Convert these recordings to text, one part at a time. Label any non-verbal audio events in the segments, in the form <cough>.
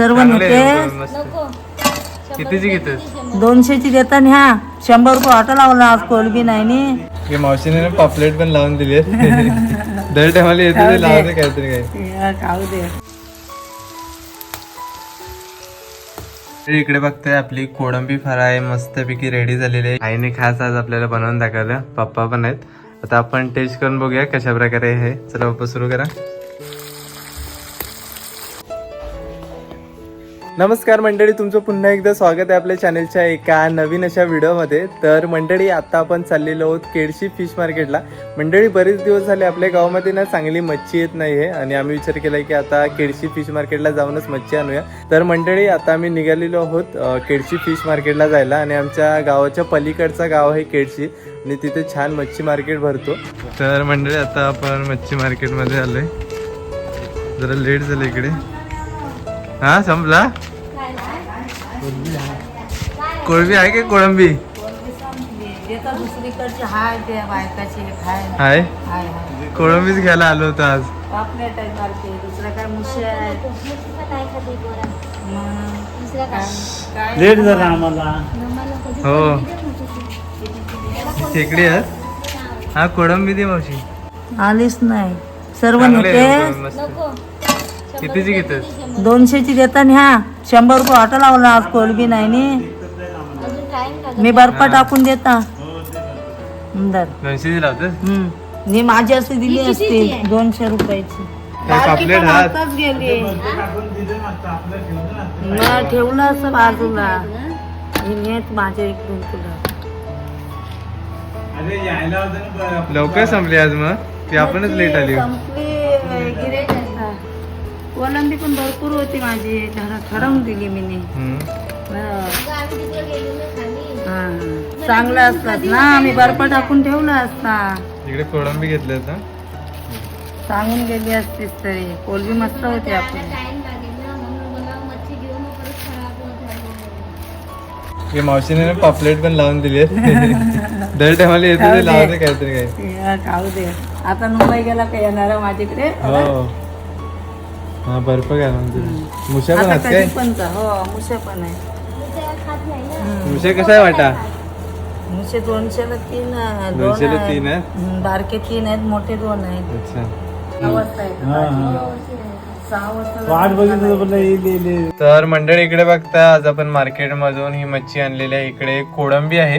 सर्व नेते मस्त. कितीची घेतोस? दोनशेची देतात ह्या शंभर रुपये ऑटो लावला आज कोलबी नाही नी हे मावशीने पापलेट पण लावून दिली आहे <laughs> दर टायमाला येते ते लावते काहीतरी काही. खाऊ दे. तर इकडे बघतोय आपली कोळंबी फ्राय मस्तपैकी रेडी झालेली आहे. आईने खास आज आपल्याला बनवून दाखवलं पप्पा पण आहेत. आता आपण टेस्ट करून बघूया कशा प्रकारे आहे. चला पप्पा सुरू करा. नमस्कार मंडळी तुमचं पुन्हा एकदा स्वागत आहे आपल्या चॅनलच्या एका नवीन अशा व्हिडिओमध्ये तर मंडळी आता आपण चाललेलो आहोत केडशी फिश मार्केटला मंडळी बरेच दिवस झाले आपल्या गावामध्ये ना चांगली मच्छी येत नाही आहे आणि आम्ही विचार केला की आता केडशी फिश मार्केटला जाऊनच मच्छी आणूया. तर मंडळी आता आम्ही निघालेलो आहोत केडशी फिश मार्केटला जायला आणि आमच्या गावाच्या पलीकडचा गाव आहे केडशी आणि तिथे छान मच्छी मार्केट भरतो. तर मंडळी आता आपण मच्छी मार्केटमध्ये आलोय. जरा लेट झालं इकडे. हा संपला? कोळंबी आहे का कोळंबी? हाय ते बायकाचे हाय. आहे हाय हाय. कोळंबीच घ्यायला आलो होतो आज. लेट झाला आम्हाला. हो. आहे? हा कोळंबी दे मावशी. आलीच नाही. सर्व नेते कितीची घेतोस? दोनशेची देतात ह्या शंभर रुपये ऑटो लावला आज कोलबी नाही नी मी बर्फ टाकून देता. दर. दोनशेची लावतोस? हम्म. मी माझी असती दिली असती दोनशे रुपयाची. काय पापलेट हात. आताच गेली. मग ठेवलं असं बाजूला. हे नेत माझ्या तुला. ना. लवकर संपली आज मग. ती आपणच लेट आली. संपली आता. कोलंबी पण भरपूर होती माझी. ठर- ठरवून दिली मी. चांगलं असतात ना. मी बर्फ टाकून ठेवला असता. इकडे कोळंबी घेतल्या आता सांगून गेली असतीस तरी. कोलबी मस्त होती आपली. हे मावशीने पापलेट पण लावून दिली <laughs> दर टायमाला येते लावते काहीतरी काही. खाऊ दे. आता मुंबई गेला का येणार माझ्याकडे? हो. हा बर्फ घ्या मुशा पण आहेत काय जा. हो मुसे पण आहे. मुशा कसा आहे वाटा? मुसे दोनशेला तीन आहे, दोन दोनशेला. तीन आहे? हम्म, बारके तीन आहेत मोठे दोन आहेत. अच्छा. सहा वाजता येतात. सहा वाजता वाट बघितलं तर म्हणलं येईल येईल येईल. तर मंडळी इकडे बघता आज आपण मार्केट मधून ही मच्छी आणलेली आहे. इकडे कोळंबी आहे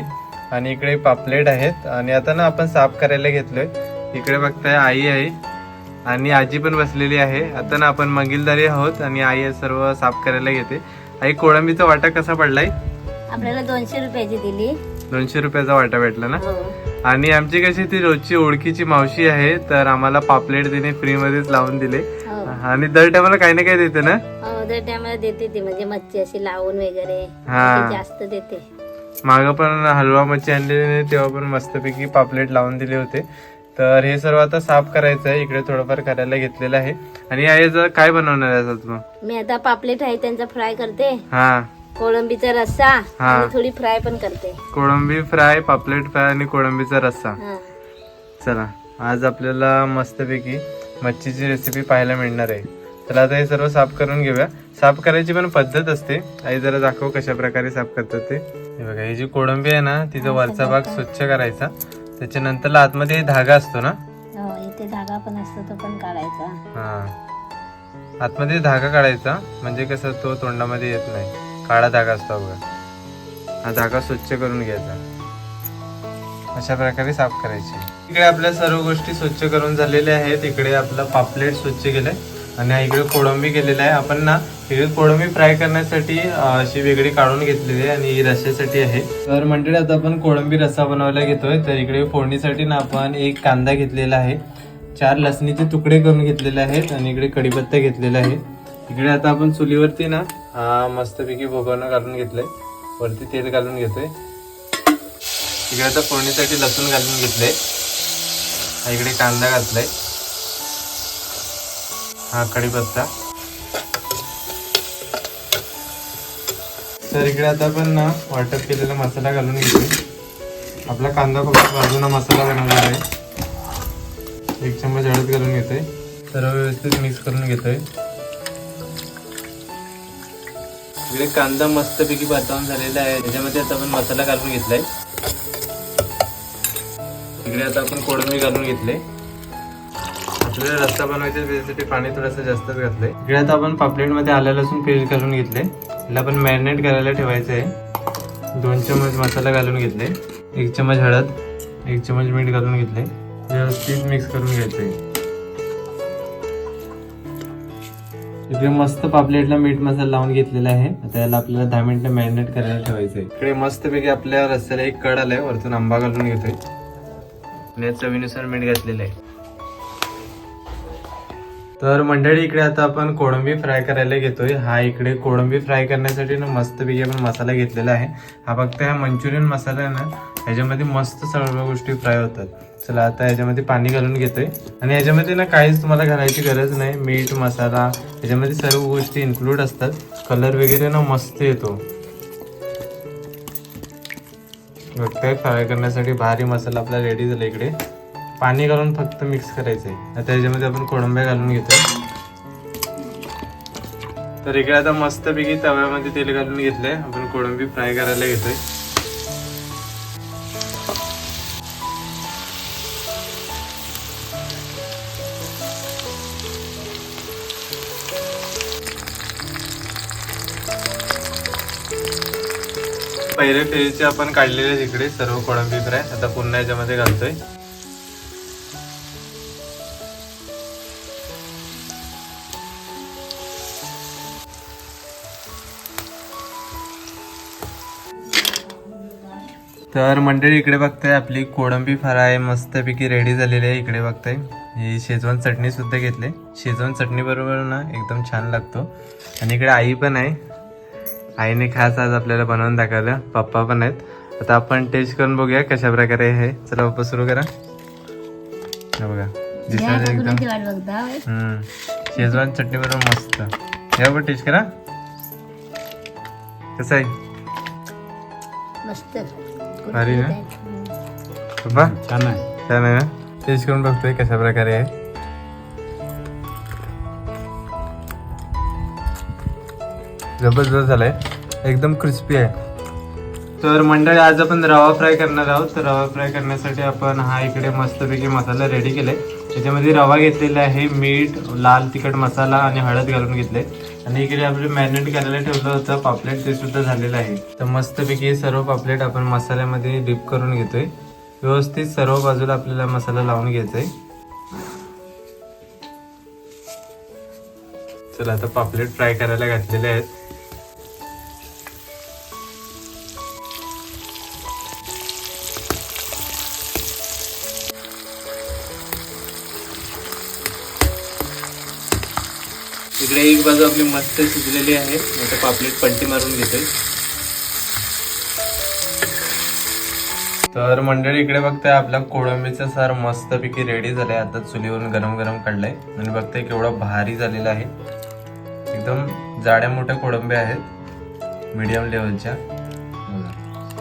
आणि इकडे पापलेट आहेत. आणि आता ना आपण साफ करायला घेतलोय. इकडे बघताय आई आहे. आणि आजी पण बसलेली आहे. आता ना आपण मंगिलदारी आहोत आणि आई सर्व साफ करायला घेते आई कोळंबीचा वाटा कसा पडलाय? आपल्याला दोनशे रुपयाची दिली. दोनशे रुपयाचा वाटा भेटला ना? हो. आणि आमची कशी ती रोजची ओळखीची मावशी आहे तर आम्हाला पापलेट तिने फ्री मध्येच लावून दिले. हो. आणि दर टायमाला काही ना काही देते ना? हो दर टायमाला देते ती म्हणजे मच्छी अशी लावून वगैरे जास्त देते. माग पण हलवा मच्छी आणलेली नाही तेव्हा पण मस्तपैकी पापलेट लावून दिले होते. तर हे सर्व आता साफ करायचं आहे. इकडे थोडंफार करायला घेतलेलं आहे. आणि याचं काय बनवणार आहे मग? मी आता पापलेट आहे त्यांचा फ्राय करते. हा. कोळंबीचा रस्सा हा. आणि थोडी फ्राय पण करते. कोळंबी फ्राय पापलेट फ्राय आणि कोळंबीचा रस्सा. हा. चला आज आपल्याला मस्तपैकी मच्छीची रेसिपी पाहायला मिळणार आहे. चला आता हे सर्व साफ करून घेऊया. साफ करायची पण पद्धत असते. आई जरा दाखव कशा प्रकारे साफ करतात ते. हे बघा ही जी कोळंबी आहे ना तिचा वरचा भाग स्वच्छ करायचा. त्याच्यानंतर आतमध्ये धागा असतो ना? हो इथे धागा पण असतो तो पण काढायचा. हा. आतमध्ये धागा काढायचा म्हणजे कसं तो तोंडामध्ये येत नाही. काळा धागा असतो बघा. हा धागा स्वच्छ करून घ्यायचा. अशा प्रकारे साफ करायची. इकडे आपल्या सर्व गोष्टी स्वच्छ करून झालेल्या आहेत. इकडे आपलं पापलेट स्वच्छ केलंय. आणि हा इकडे कोळंबी केलेला आहे. आपण ना इकडे कोळंबी फ्राय करण्यासाठी अशी वेगळी काढून घेतलेली आहे आणि ही रस्स्यासाठी आहे. तर मंडळी आता आपण कोळंबी रस्सा बनवायला घेतोय. तर इकडे फोडणीसाठी ना आपण एक कांदा घेतलेला आहे. चार लसणीचे तुकडे करून घेतलेले आहेत आणि इकडे कढीपत्ता घेतलेला आहे. इकडे आता आपण चुलीवरती ना मस्तपैकी भोगवणं घालून घेतलंय. वरती तेल घालून घेतोय. इकडे आता फोडणीसाठी लसूण घालून घेतलंय. हा इकडे कांदा घातलाय. हा कढीपत्ता. तर इकडे आता आपण ना वाटप केलेला मसाला घालून घेतोय. आपला कांदा खूप बाजूला मसाला बनवलेला आहे. एक चम्मच हळद घालून घेतोय. सर्व व्यवस्थित मिक्स करून घेतोय. इकडे कांदा मस्तपैकी परतावून झालेला आहे. त्याच्यामध्ये आता आपण मसाला घालून घेतलाय. इकडे आता आपण कोडमी घालून घेतले. आपल्याला रस्ता बनवायचा आहे, त्याच्यासाठी पाणी थोडंसं जास्तच घातलंय. इकडे आता आपण पापलेटमध्ये आल्या लसूण पेस्ट घालून घेतले याला आपण मॅरिनेट करायला ठेवायचं आहे दोन चमच मसाला घालून घेतले. एक चमच हळद एक चमच मीठ घालून घेतले. व्यवस्थित मिक्स करून घ्यायचंय. इकडे मस्त पापलेटला मीठ मसाला लावून घेतलेला आहे. आता याला आपल्याला दहा मिनिटं मॅरिनेट करायला ठेवायचं आहे इकडे मस्तपैकी आपल्या रस्त्याला एक कड आलाय. वरतून आंबा घालून घेतोय. आणि चवीनुसार मीठ घातलेलं आहे. तर मंडळी इकडे आता आपण कोळंबी फ्राय करायला घेतोय. हा इकडे कोळंबी फ्राय करण्यासाठी ना मस्तपैकी आपण मसाला घेतलेला आहे. हा फक्त हा मंचुरियन मसाला आहे ना ह्याच्यामध्ये मस्त सर्व गोष्टी फ्राय होतात. चला आता याच्यामध्ये पाणी घालून घेतोय. आणि याच्यामध्ये ना काहीच तुम्हाला घालायची गरज नाही. मीठ मसाला याच्यामध्ये सर्व गोष्टी इन्क्लूड असतात. कलर वगैरे ना मस्त येतो. बघताय फ्राय करण्यासाठी भारी मसाला आपला रेडी झाला इकडे. पाणी घालून फक्त मिक्स करायचं आहे आता आपण कोळंब्या घालून घेतो तर इकडे आता मस्तपैकी तव्यामध्ये तेल घालून घेतलंय. आपण कोळंबी फ्राय करायला घेतोय. पहिले फेरीचे आपण काढलेले तिकडे सर्व कोळंबी फ्राय आता पुन्हा याच्यामध्ये घालतोय. तर मंडळी इकडे बघताय आपली कोळंबी फ्राय मस्तपैकी रेडी झालेली आहे. इकडे बघताय ही शेजवान चटणी सुद्धा घेतली. शेजवान चटणी बरोबर ना एकदम छान लागतो. आणि इकडे आई पण आहे. आईने खास आज आपल्याला बनवून दाखवलं. पप्पा पण आहेत. आता आपण टेस्ट करून बघूया कशा प्रकारे आहे चला पप्पा सुरू करा. हे बघा. दिसायला एकदम शेजवान चटणी बरोबर मस्त. या बघ टेस्ट करा. कसं आहे? मस्त. भारी ना? पप्पा? छान आहे. छान आहे ना? टेस्ट करून बघतोय कशा प्रकारे आहे. जबरदस्त झालंय. एकदम क्रिस्पी आहे. तर मंडळी आज आपण रवा फ्राय करणार आहोत. तर रवा फ्राय करण्यासाठी आपण हा इकडे मस्तपैकी मसाला रेडी केलाय. त्याच्यामध्ये रवा घेतलेला आहे मीठ लाल तिखट मसाला आणि हळद घालून घेतले. आणि इकडे आपले मॅरिनेट करायला ठेवलं होतं पापलेट ते सुद्धा झालेलं आहे. तर मस्तपैकी हे सर्व पापलेट आपण मसाल्यामध्ये डिप करून घेतोय. व्यवस्थित सर्व बाजूला आपल्याला मसाला लावून घ्यायचा आहे चला आता पापलेट फ्राय करायला घातलेले आहेत. आता एक बाजू आपली मस्त शिजलेली आहे. आता पापलेट पलटी मारून घेते तर मंडळी इकडे बघताय आपला कोळंबीचा सार मस्तपैकी रेडी झालाय आता चुलीवरून गरम गरम काढलाय. आणि बघताय केवढा भारी झालेला आहे. एकदम जाड्या मोठ्या कोळंब्या आहेत. मीडियम लेवलच्या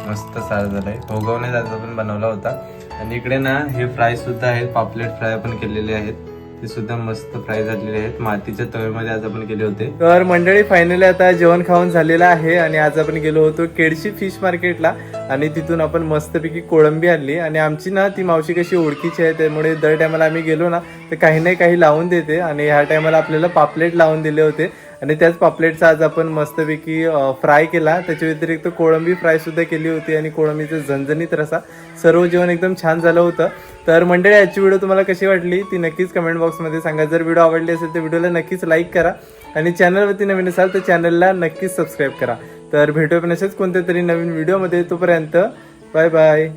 मस्त सार झालाय. भोगवणे जाता पण बनवला होता. आणि इकडे ना हे फ्राय सुद्धा आहेत. पापलेट फ्राय पण केलेले आहेत. ते सुद्धा मस्त फ्राय झालेले आहेत. मातीच्या तव्यामध्ये आज आपण गेले होते. तर मंडळी फायनली आता जेवण खाऊन झालेलं आहे आणि आज आपण गेलो होतो केडशी फिश मार्केटला आणि तिथून आपण मस्तपैकी कोळंबी आणली. आणि आमची ना ती मावशी कशी ओळखीची आहे त्यामुळे दर टायमाला आम्ही गेलो ना तर काही नाही काही लावून देते. आणि ह्या टायमाला आपल्याला पापलेट लावून दिले होते. आणि त्याच पापलेटचा आज आपण मस्तपैकी फ्राय केला. त्याच्या व्यतिरिक्त कोळंबी फ्राय सुद्धा केली होती आणि कोळंबीचा झणझणीत रसा. सर्व जेवण एकदम छान झालं होतं. तर मंडळी याची व्हिडिओ तुम्हाला कशी वाटली? ती नक्कीच कमेंट बॉक्समध्ये सांगा. जर व्हिडिओ आवडली असेल तर व्हिडिओला नक्कीच लाईक करा. आणि चॅनलवरती नवीन असाल तर चॅनलला नक्कीच सबस्क्राईब करा. तर भेटूया पण असेच कोणत्या तरी नवीन व्हिडिओमध्ये तोपर्यंत बाय बाय